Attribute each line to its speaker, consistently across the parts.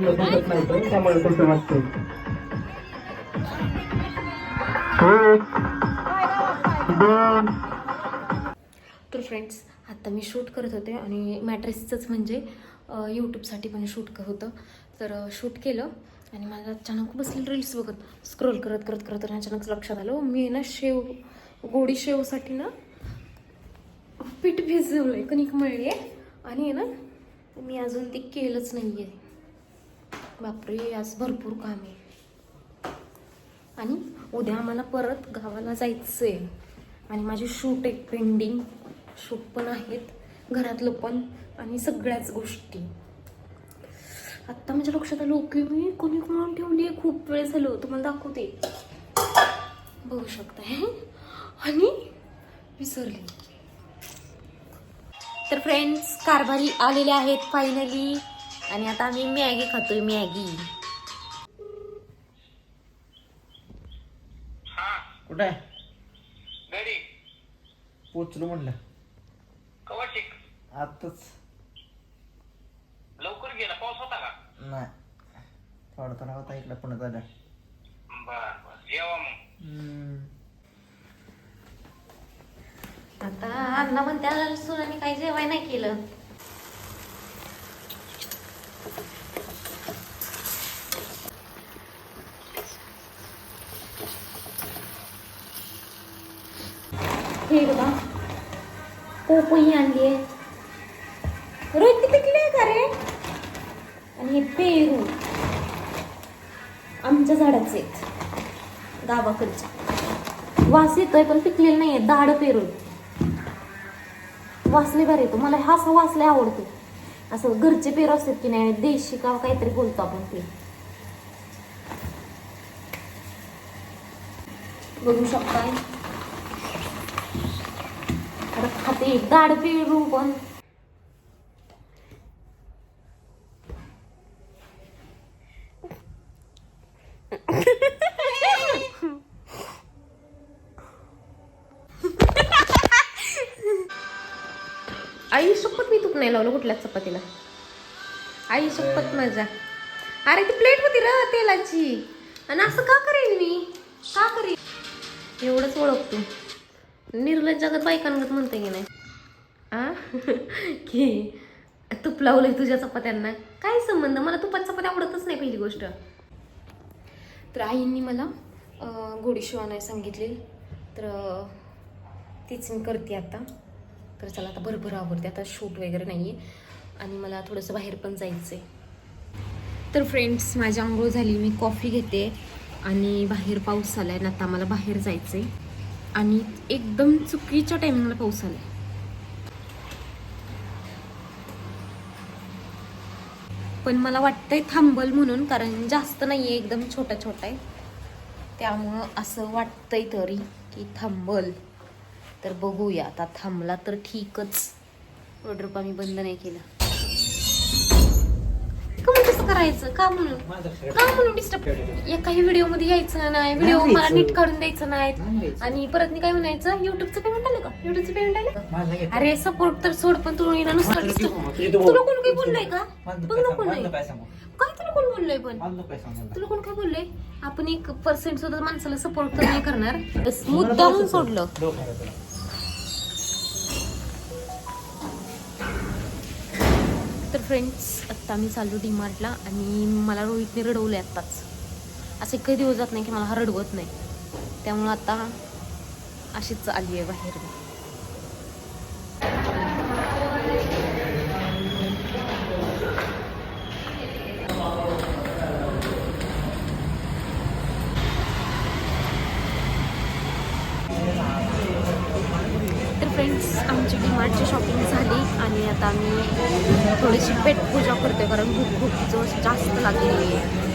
Speaker 1: तर त्यामुळे तसं
Speaker 2: तर फ्रेंड्स आत्ता मी शूट करत होते आणि मॅट्रेसचंच म्हणजे यूट्यूबसाठी पण शूट होतं. तर शूट केलं आणि मला अचानक बसेल रील्स बघत स्क्रोल करत करत करत आणि अचानक लक्षात आलं मी ना शेव गोडी शेवसाठी ना पीठ भिजवलं आहे कणिक मळली आहे आणि ना मी अजून ते केलंच नाही आहे बापरे आज भरपूर काम आहे. आणि उद्या आम्हाला परत गावाला जायचं आहे आणि माझे शूट एक पेंडिंग शूट पण आहेत घरातलं पण आणि सगळ्याच गोष्टी. आत्ता माझ्या लक्षात आलं ओके मी कोणी कोणाला ठेवली आहे खूप वेळ झालो तुम्हाला दाखवते. बघू शकता. आणि विसरले. तर फ्रेंड्स कारभारी आलेले आहेत फायनली आणि आता आम्ही मॅगी खातोय मॅगी.
Speaker 3: कुठं आहे?
Speaker 4: घरी.
Speaker 3: पोचलो म्हणलं
Speaker 4: कवा शिक?
Speaker 3: आत्ताच
Speaker 4: लवकर गेला. पाऊस होता का?
Speaker 3: नाही. थोडा थोडा होता इकडं पुण्यात आल्या
Speaker 4: बर बर. जेवा मग.
Speaker 2: आता अण्णा म्हणत्या सुनाने काही जेवाय नाही केलं. हे बघा आणली आहे. रोहित पिकले का रे? आणि हे पेरू. आमच्या झाडाचे आहेत. गावाकडचे. वास येतोय पण पिकलेले नाहीये. दाड पेरू वासले बरे येतो मला हा असा वासले आवडतो असं घरचे पेरू असतात की नाही देशी का काहीतरी बोलतो आपण ते. बघू शकताय. खाते दाड पेरू पण. नाही लावलं कुठल्याच चपातीला. आई शपथ माझा अरे ती प्लेट होती र तेलाची. आणि असं का करेन मी? का करेन? एवढंच ओळखतो. निर्लज जगात बायकांगत म्हणते की नाही? आ? की तूप लावलंय तुझ्या चपात्यांना. काय संबंध? मला तुपात चपात्या आवडतच नाही पहिली गोष्ट. तर आईंनी मला गोडी शिवाय सांगितली तर तीच मी करते आता. तर चला आता भरभर आवडते आता शूट वगैरे नाही आहे आणि मला थोडंसं बाहेर पण जायचं आहे तर फ्रेंड्स माझी आंघोळ झाली मी कॉफी घेते आणि बाहेर पाऊस आला आहे आता मला बाहेर जायचं आहे आणि एकदम चुकीच्या टायमिंगला पाऊस आला आहे पण मला वाटतंय थांबल म्हणून कारण जास्त नाही आहे एकदम छोटा छोटा आहे. त्यामुळं असं वाटतंय तरी की थांबल. तर बघूया. आता थांबला तर ठीकच. ऑर्डर आम्ही बंद नाही केला. का म्हणून तसं करायचं? का म्हणून? का म्हणून डिस्टर्ब एकाही व्हिडिओमध्ये यायचं नाही. व्हिडिओ मला. नीट काढून द्यायचं
Speaker 3: नाही.
Speaker 2: आणि परत मी काय म्हणायचं? युट्यूबचं पेमेंट आलं का? युट्यूबचं पेमेंट आलं. अरे सपोर्ट तर सोड पण तू येणं नुसतं.
Speaker 3: बोल.
Speaker 2: तुला कोण काही बोललंय का? बघ
Speaker 3: काय
Speaker 2: ना? कोण
Speaker 3: काय
Speaker 2: तुला कोण बोललंय पण? तुला कोण काय बोललंय? आपण एक पर्सेंट सुद्धा माणसाला सपोर्ट तर नाही करणार. मुद्दाहून सोडलं. तर फ्रेंड्स आत्ता मी चाललो डी मार्टला आणि मला रोहितने रडवलं आहे आत्ताच. असे कधी दिवस जात नाही की मला हा रडवत नाही. त्यामुळं आता अशीच आली आहे बाहेर मी. तर फ्रेंड्स आमची डी मार्टची शॉपिंग झाली. आणि आता आम्ही थोडीशी पेटपूजा करते कारण भूक भूक जो जास्त लागलेली आहे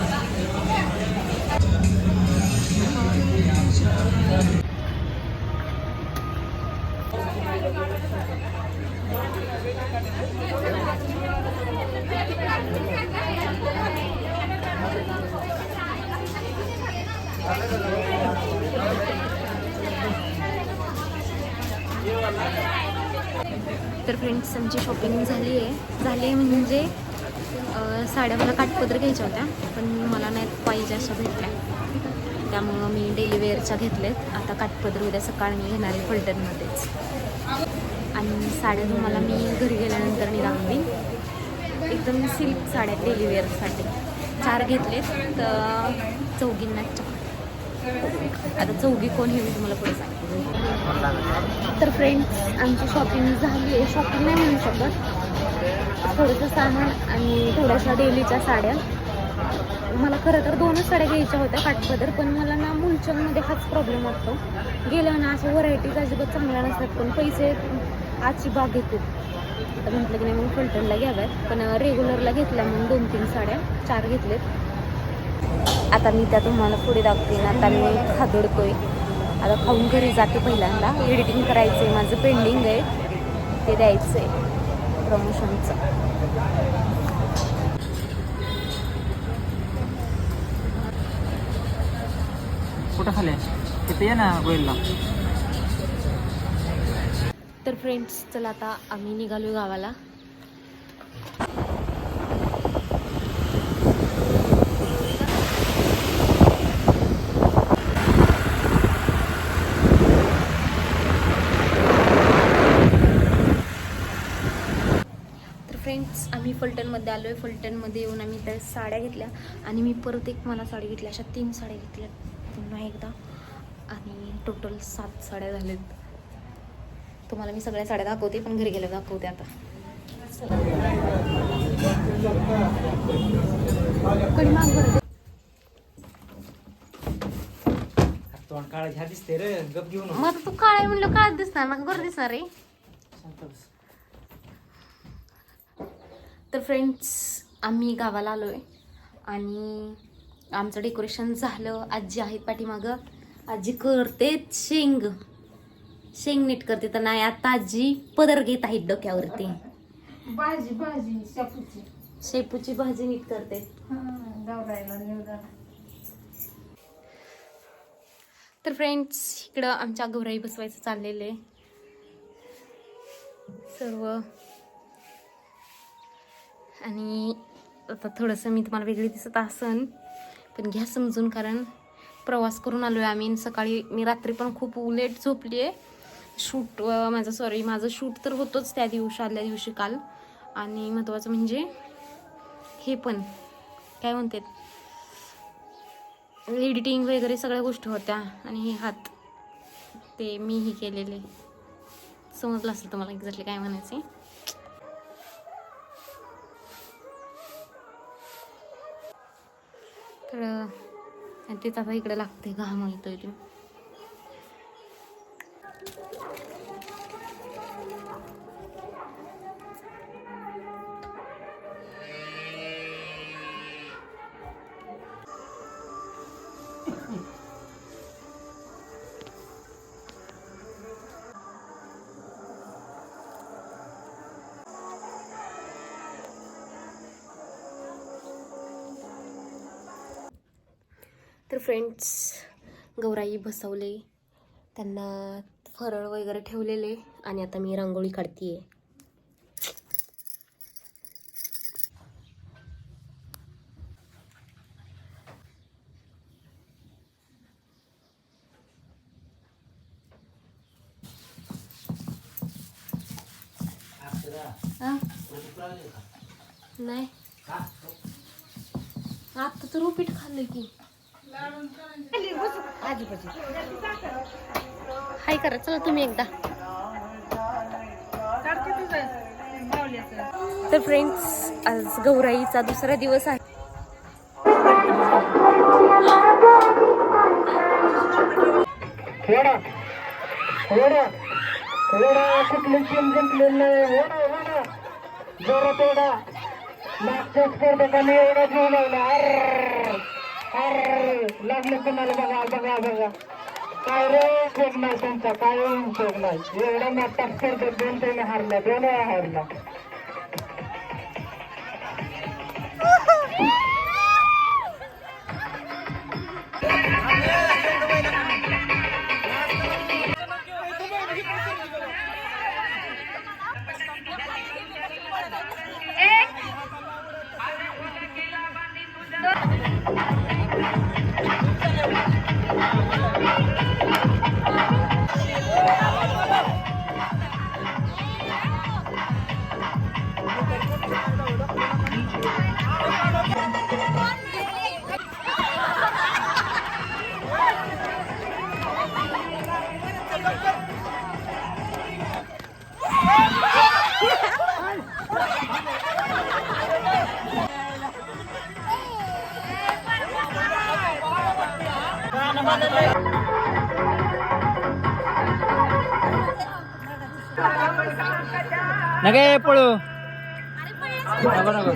Speaker 2: तर फ्रेंड्स आमची शॉपिंग झाली आहे. झाली आहे म्हणजे साड्या मला काटपत्र घ्यायच्या होत्या पण मला नाही पाहिजे अशा भेटल्या. त्यामुळं मी डेली वेअरच्या घेतल्यात. आता काठपदर उद्या सकाळी मी घेणार आहे फलटणमध्येच आणि साड्या तुम्हाला मी घरी गेल्यानंतर मी दाखवीन. एकदम सिल्क साड्या डेली वेअरसाठी चार घेतलेत तर चौघींना आता चौघी कोण हे मी तुम्हाला पुढे सांगेन तर फ्रेंड्स आमची शॉपिंग झाली आहे. शॉपिंग नाही म्हणू शकत. थोडंसं सामान आणि थोड्याशा डेलीच्या साड्या. मला खरं तर दोनच साड्या घ्यायच्या होत्या काठपदर पण मला ना मुलचंदमध्ये हाच प्रॉब्लेम वाटतो. गेलं ना असं व्हरायटीज अजिबात चांगल्या नसतात पण पैसे आजची बाग घेतो. आता म्हटलं की नाही मग फलटणला घ्याव्यात. पण रेग्युलरला घेतल्या म्हणून दोन तीन साड्या चार घेतलेत. आता मी त्या तुम्हाला पुढे दाखवेन आता मी खादोडतोय. आता खाऊन घरी जाते पहिल्यांदा. एडिटिंग करायचं आहे माझं पेंडिंग आहे. ते द्यायचं आहे प्रमोशनचं
Speaker 3: कुठं खाले तिथे ये ना गोयलला.
Speaker 2: तर फ्रेंड्स चला आता आम्ही निघालो गावाला. फ्रेंड्स आम्ही फलटणमध्ये आलो आहे फलटणमध्ये येऊन आम्ही त्या साड्या घेतल्या आणि मी परत एक मला साडी घेतल्या अशा तीन साड्या घेतल्या. पुन्हा एकदा. आणि टोटल सात साड्या झाल्यात. तुम्हाला मी सगळ्या साड्या दाखवते पण घरी गेल्यावर दाखवते आता. माग तू काळ म्हणलं काळात दिसणार. ना बरं दिसणार रे. तर फ्रेंड्स आम्ही गावाला आलो आहे आणि आमचं डेकोरेशन झालं. आजी आहेत पाठीमागं. आजी करतेच शेंग. शेंग नीट करते. तर नाही आता आजी पदर घेत आहेत डोक्यावरती.
Speaker 1: भाजी भाजी शापूची.
Speaker 2: शेपूची भाजी नीट करते. तर फ्रेंड्स इकडं आमच्या गौराई बसवायचं चाललेलं आहे. सर्व आणि आता थोडंसं मी तुम्हाला वेगळी दिसत असन पण घ्या समजून कारण प्रवास करून आलो आहे आम्ही सकाळी मी रात्री पण खूप लेट झोपली आहे शूट माझं सॉरी माझं शूट तर होतंच त्या दिवशी आदल्या दिवशी काल. आणि महत्त्वाचं म्हणजे हे पण काय म्हणतात? एडिटिंग वगैरे सगळ्या गोष्टी होत्या आणि हे हात ते मीही केलेले. समजलं असेल तुम्हाला एक्झॅक्टली काय म्हणायचे तर आणि तेच आता इकडे लागते घाम येतोय ते फ्रेंड्स गौराई बसवले त्यांना फरळ वगैरे ठेवलेले आणि आता मी रांगोळी काढतीये. हा? नाही. आता तर उपीट खाल्लं की. हाय करा चला तुम्ही एकदा. तर फ्रेंड्स आज गौराईचा दुसरा दिवस आहे.
Speaker 1: थोडा हो हो जरा मागच्या स्पर्धकाने एवढा जीव लावला. लागलं कुणाला बघा बघा बघा. काय रे उपयोग नाही त्यांचा काय उपयोग नाही? एवढा मोठा स्पर्धक दोन तीन हारला दोन वेळा हारला.
Speaker 3: नगे पळू. नको नको.